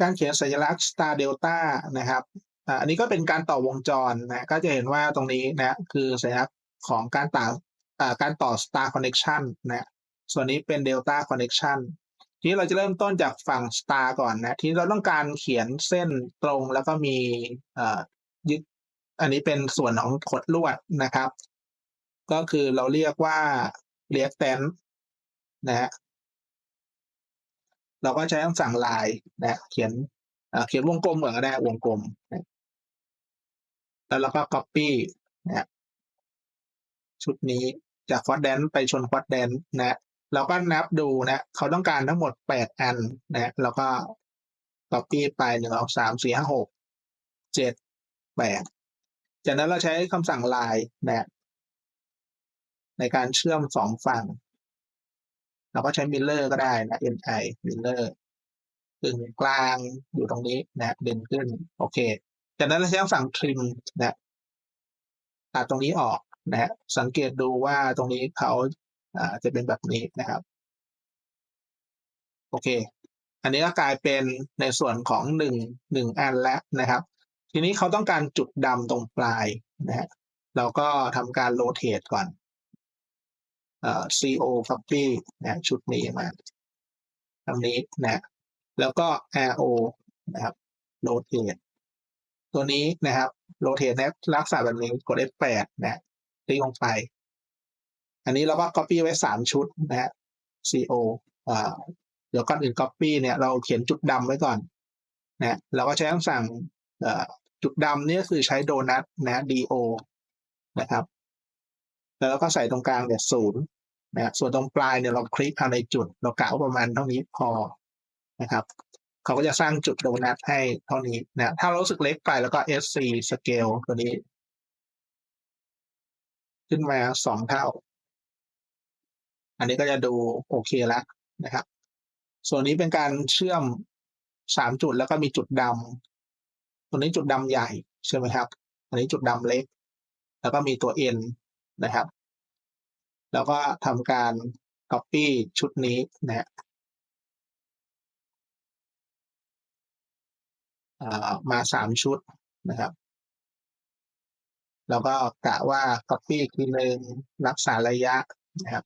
การเขียนสัญลักษณ์ star delta นะครับอันนี้ก็เป็นการต่อวงจรนะก็จะเห็นว่าตรงนี้นะคือสัญลักษณ์ของการต่อการต่อ star connection นะส่วนนี้เป็น delta connection ทีนี้เราจะเริ่มต้นจากฝั่ง star ก่อนนะทีนี้เราต้องการเขียนเส้นตรงแล้วก็มีอยึดอันนี้เป็นส่วนของขดลวดนะครับ ก็คือเราเรียกว่า reactance นะฮะ เราก็ใช้คำสั่งลายนะเขียนเขียนวงกลมก่อนก็ได้วงกลมนะแล้วเราก็ copy นะชุดนี้จากควอดแดนไปชนควอดแดนนะเราก็นับดูนะ เขาต้องการทั้งหมดแปดอันนะแล้วก็ copy ไปหนึ่งสองสามสี่ห้าหกเจ็ดแปดจากนั้นเราใช้คำสั่งลายนะในการเชื่อมสองฝั่ง เราก็ใช้มิลเลอร์ก็ได้นะ mi มิลเลอร์กึ่งกลางอยู่ตรงนี้นะเดึงขึ้น โอเค จากนั้นเราใช้คำสั่ง trim นะตัดตรงนี้ออกนะฮะสังเกตดูว่าตรงนี้เขาจะเป็นแบบนี้นะครับ โอเค อันนี้ก็กลายเป็นในส่วนของหนึ่งหนึ่งอันแล้วนะครับ ทีนี้เขาต้องการจุดดำตรงปลายนะฮะเราก็ทำการโรเตทก่อน co copy นะชุดนี้มาตรงนี้นะแล้วก็ ro นะครับโรเตทตัวนี้นะครับโรเตทในลักษณะแบบนี้กด F8 นะคลิกลงไป อันนี้เราก็ copy ไว้สามชุดนะฮะ co อ่าเดี๋ยวก่อนอื่น copy เนี่ยเราเขียนจุดดำไว้ก่อนนะเราก็ใช้คำสั่งเอ่อจุดดำนี่ก็คือใช้โดนัทนะ do นะครับ แล้วเราก็ใส่ตรงกลางเนี่ยศูนย์นะส่วนตรงปลายเนี่ยเราคลิกเอาในจุด เรากะว่าประมาณเท่านี้พอนะครับเขาก็จะสร้างจุดโดนัทให้เท่านี้นะถ้าเรารู้สึกเล็กไปแล้วก็ sc scale ตัวนี้ ขึ้นมาสองเท่า อันนี้ก็จะดูโอเคแล้วนะครับ ส่วนนี้เป็นการเชื่อมสามจุดแล้วก็มีจุดดำตัวนี้จุดดำใหญ่ใช่ไหมครับ อันนี้จุดดำเล็ก แล้วก็มีตัว n นะครับ แล้วก็ทำการ copy ชุดนี้นะฮะอ่ามาสามชุดนะครับ แล้วก็กะว่า copy อีกทีหนึ่งรักษาระยะนะครับ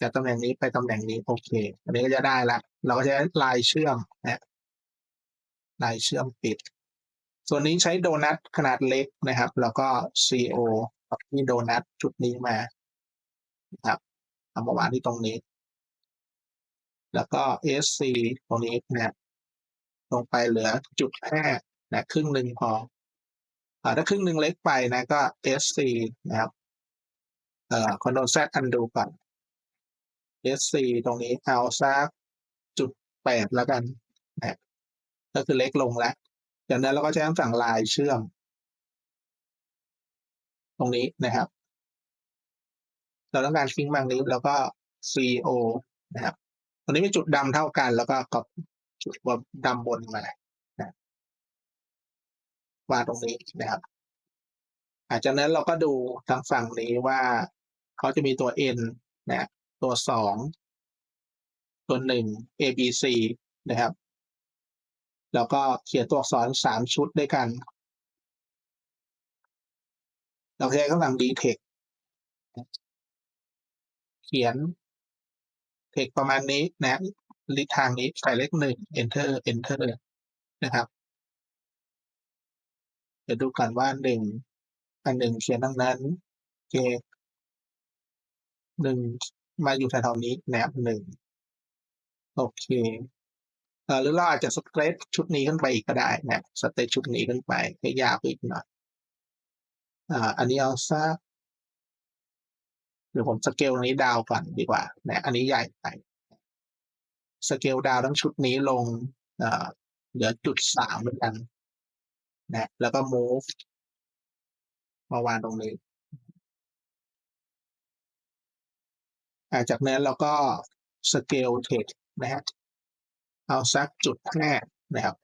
จากตำแหน่งนี้ไปตำแหน่งนี้โอเค อันนี้ก็จะได้ละ เราก็จะลายเชื่อมนะลายเชื่อมปิด ส่วนนี้ใช้โดนัทขนาดเล็กนะครับ แล้วก็ CO ที่โดนัทจุดนี้มานะครับเอามาวางที่ตรงนี้ แล้วก็ SC ตรงนี้นะลงไปเหลือจุดแค่นะครึ่งหนึ่งพออถ้าครึ่งหนึ่งเล็กไปนะก็ SC นะครับเอ่อ Ctrl Z undo ก่อน SC ตรงนี้เอาสักจุดแปดแล้วกันนะก็คือเล็กลงแล้วจากนั้นเราก็ใช้คำสั่งลายเชื่อม ตรงนี้นะครับ เราต้องการทิ้งบางนี้แล้วก็ CO นะครับตรงนี้เป็นจุดดำเท่ากัน แล้วก็กรอบจุดบนดำบนมานะวางตรงนี้นะครับอาจากนั้นเราก็ดูทางฝั่งนี้ว่าเขาจะมีตัว n นะตัวสองตัวหนึ่ง a b c นะครับ แล้วก็เขียนตัวอักษรสามชุดด้วยกัน เราใช้คำสั่ง detect เขียน text ประมาณนี้นะลิทางนี้ใส่เลขหนึ่ง enter enter นะครับ เดี๋ยวดูกันว่าหนึ่งอันหนึ่งเขียนดังนั้นโอเคหนึ่งมาอยู่แถวๆนี้แนบหนึ่งโอเคเออหรือเราอาจจะสเตรทชุดนี้ขึ้นไปอีกก็ได้นะสเตรทชุดนี้ขึ้นไปให้ยาวไปอีกหน่อย อ่าอันนี้เอาสักเดี๋ยวผมสเกลนี้ดาวก่อนดีกว่านะอันนี้ใหญ่ไปสเกลดาวทั้งชุดนี้ลงเหลือจุดสามเหมือนกันนะแล้วก็ move มาวางตรงนี้าจากนั้นเราก็สเกลเทคนะฮะเอาสักจุดแค่นะครับ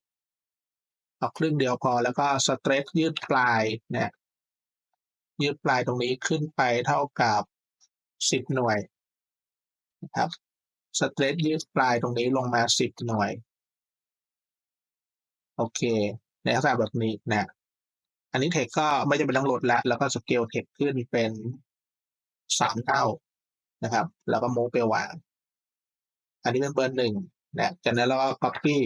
เอาครึ่งเดียวพอแล้วก็สเตรทยืดปลายนะ ยืดปลายตรงนี้ขึ้นไปเท่ากับสิบหน่วยนะครับสเตรทยืดปลายตรงนี้ลงมาสิบหน่วย โอเค ในลักษณะแบบนี้นะอันนี้เทคก็ไม่จำเป็นต้องลดแล้วแล้วก็สเกลเทคขึ้นเป็นสามเท่านะครับ แล้วก็โมไปวาง อันนี้เป็นเบอร์หนึ่งนะจากนั้นเราก็ copy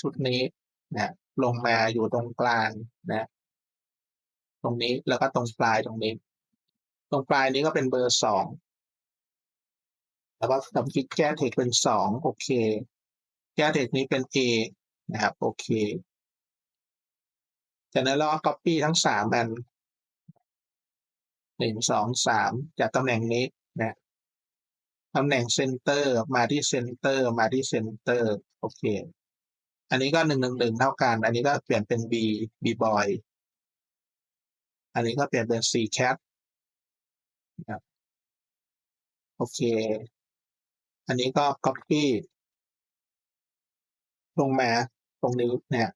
ชุดนี้นะลงมาอยู่ตรงกลางนะ ตรงนี้แล้วก็ตรงปลายตรงนี้ ตรงปลายนี้ก็เป็นเบอร์สองแล้วก็ทำคลิกแก้เทคเป็นสองโอเค แก้เทคนี้เป็น A นะครับโอเค จากนั้นเราก็ copy ทั้งสามอันหนึ่งสองสามจากตำแหน่งนี้นะตำแหน่งเซนเตอร์มาที่เซนเตอร์มาที่เซนเตอร์โอเค อันนี้ก็หนึ่งหนึ่งหนึ่งเท่ากัน อันนี้ก็เปลี่ยนเป็น B B boy อันนี้ก็เปลี่ยนเป็น C cat นะครับโอเค อันนี้ก็ copy ลงมาตรงนี้เนี่ย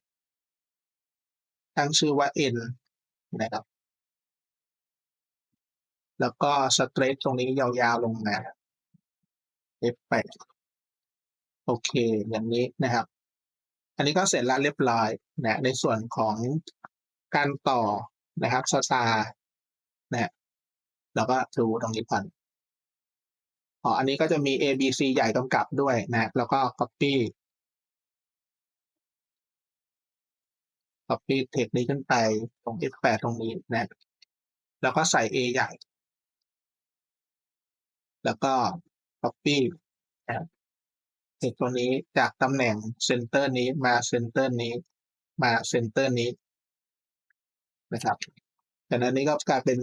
ตั้งชื่อว่า n นะครับ แล้วก็ stretch ตรงนี้ยาวๆลงมา F8 โอเค อย่างนี้นะครับ อันนี้ก็เสร็จแล้วเรียบร้อยนะในส่วนของการต่อ นะครับสตาร์นะแล้วก็ดูตรงนี้ก่อนอ๋ออันนี้ก็จะมี A B C ใหญ่กำกับด้วยนะ แล้วก็ copy copy text นี้ขึ้นไปตรง F8 ตรงนี้นะ แล้วก็ใส่ A ใหญ่ แล้วก็ copy นะเทคตัวนี้จากตำแหน่งเซนเตอร์นี้มาเซนเตอร์นี้ มาเซนเตอร์ นะครับจากนั้นนี้ก็กลายเป็น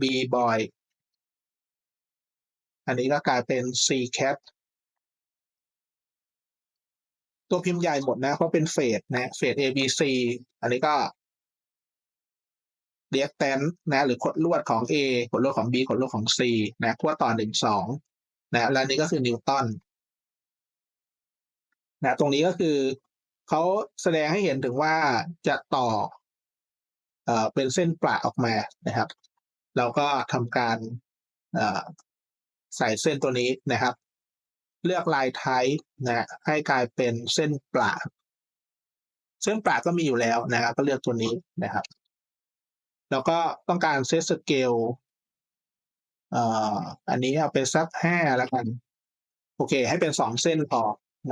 B boy อันนี้ก็กลายเป็น C cat ตัวพิมพ์ใหญ่หมดนะ เพราะเป็นเฟสนะเฟส A B C อันนี้ก็เรียกแตนนะ หรือขดลวดของ A ขดลวดของ B ขดลวดของ C นะขั้วต่อหนึ่งสองนะแล้วนี้ก็คือนิวตันนะตรงนี้ก็คือเขาแสดงให้เห็นถึงว่าจะต่อ เอ่อเป็นเส้นประออกมานะครับ เราก็ทำการใส่เส้นตัวนี้นะครับ เลือกลายไทป์นะให้กลายเป็นเส้นปลาเส้นปลาก็มีอยู่แล้วนะครับ ก็เลือกตัวนี้นะครับ แล้วก็ต้องการเซตสเกลอันนี้เอาไปสักห้าแล้วกัน โอเค ให้เป็นสองเส้นพอ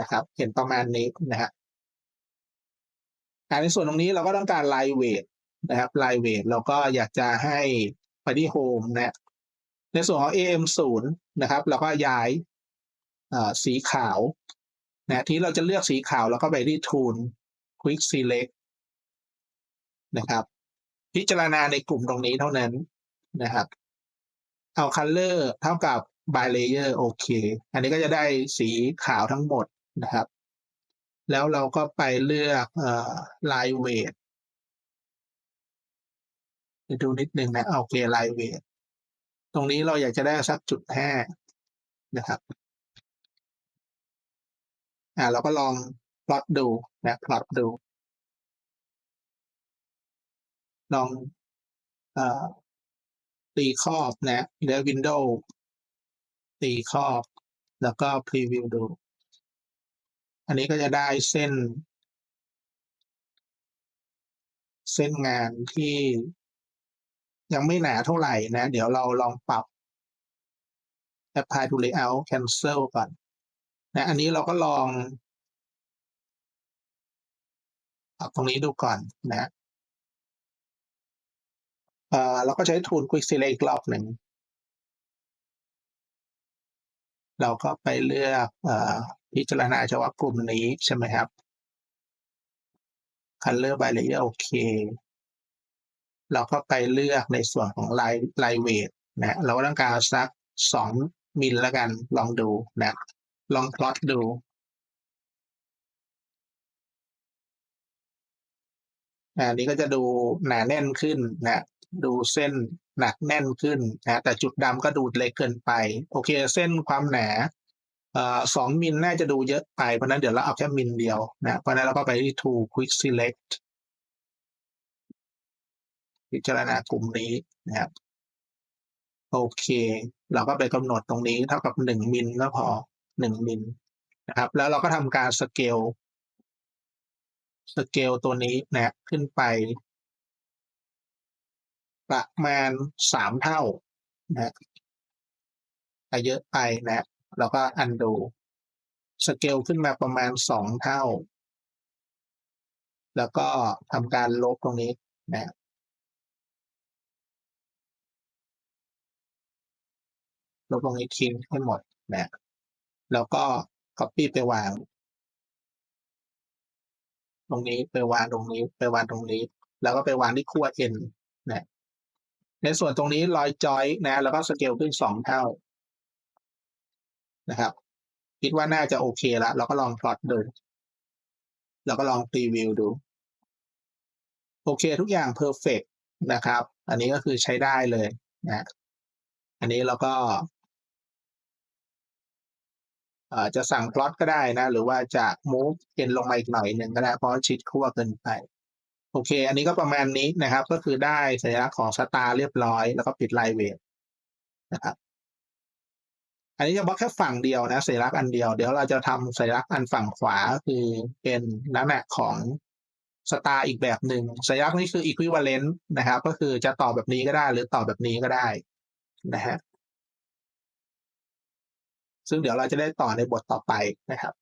นะครับ เห็นประมาณนี้นะฮะในส่วนตรงนี้เราก็ต้องการไลน์เวท นะครับไลเวทเราก็อยากจะให้ไปที่โฮมนะในส่วนของ AM0 นะครับเราก็ย้ายสีขาวนะที่เราจะเลือกสีขาวแล้วก็ไปที่ Tool Quick Select นะครับ พิจารณาในกลุ่มตรงนี้เท่านั้นนะครับ เอา Color เท่ากับ by layer โอเค อันนี้ก็จะได้สีขาวทั้งหมดนะครับ แล้วเราก็ไปเลือกอ่อ line weight ดูนิดนึงนะโอาเค line weight ตรงนี้เราอยากจะได้สักจุดห้านะครับอ่าเราก็ลองพลอตดูนะพลอตดู ลองเอ่อตีครอบนะเลือกวินโดว์ตีครอบ แล้วก็พรีวิวดู อันนี้ก็จะได้เส้น เส้นงานที่ ยังไม่หนาเท่าไหร่นะ เดี๋ยวเราลองปรับ apply to layout cancel ก่อนนะอันนี้เราก็ลองปรับตรงนี้ดูก่อนนะเอ่อเราก็ใช้ tool quick select อีกรอบหนึ่ง เราก็ไปเลือกอ่อพิจารณาเฉพาะกลุ่มนี้ใช่ไหมครับ color by layer โอเค เราก็ไปเลือกในส่วนของ line line weight นะเราก็ต้องการสักสองมิลแล้วกันลองดูนะลองพลอตดูอันนี้ก็จะดูหนาแน่นขึ้นนะดูเส้นหนักแน่นขึ้นนะแต่จุดดำก็ดูเล็กเกินไป โอเคเส้นความหนาสองมิลน่าจะดูเยอะไป เพราะนั้นเดี๋ยวเราเอาแค่มิลเดียวนะเพราะนั้นเราก็ไปที่ tool quick select พิจารณากลุ่มนี้นะครับ โอเค เราก็ไปกำหนดตรงนี้เท่ากับหนึ่งมิลก็พอหนึ่งมิลนะครับ แล้วเราก็ทำการสเกลสเกลตัวนี้นะขึ้นไป ประมาณสามเท่านะแต่เยอะไปนะแล้วก็ undo สเกลขึ้นมาประมาณสองเท่า แล้วก็ทำการลบตรงนี้นะ ลบตรงนี้ทิ้งให้หมดนะแล้วก็ copy ไปวาง ตรงนี้ไปวางตรงนี้ไปวางตรงนี้ แล้วก็ไปวางที่ขั้ว n นะในส่วนตรงนี้รอยจอยนะ แล้วก็สเกลขึ้นสองเท่านะครับคิดว่าน่าจะโอเคล้วเราก็ลองพลอตดูเราก็ลองรีวิวดู โอเคทุกอย่างเพอร์เฟกนะครับ อันนี้ก็คือใช้ได้เลยนะ อันนี้เราก็ จะสั่งพลอตก็ได้นะ หรือว่าจะ move เอ็นลงมาอีกหน่อยหนึ่งก็ได้เพราะชิดขั้วเกินไป โอเค อันนี้ก็ประมาณนี้นะครับ ก็คือได้สัญลักษณ์ของสตาร์เรียบร้อย แล้วก็ปิดไลน์เวทนะครับอันนี้จะบล็อกแค่ฝั่งเดียวนะสัญลักษณ์อันเดียวเดี๋ยวเราจะทำสัญลักษณ์อันฝั่งขวาคือเป็นลักษณะของสตาร์อีกแบบหนึ่งสัญลักษณ์นี้คือ equivalent นะครับ ก็คือจะต่อแบบนี้ก็ได้หรือต่อแบบนี้ก็ได้นะฮะ ซึ่งเดี๋ยวเราจะได้ต่อในบทต่อไปนะครับ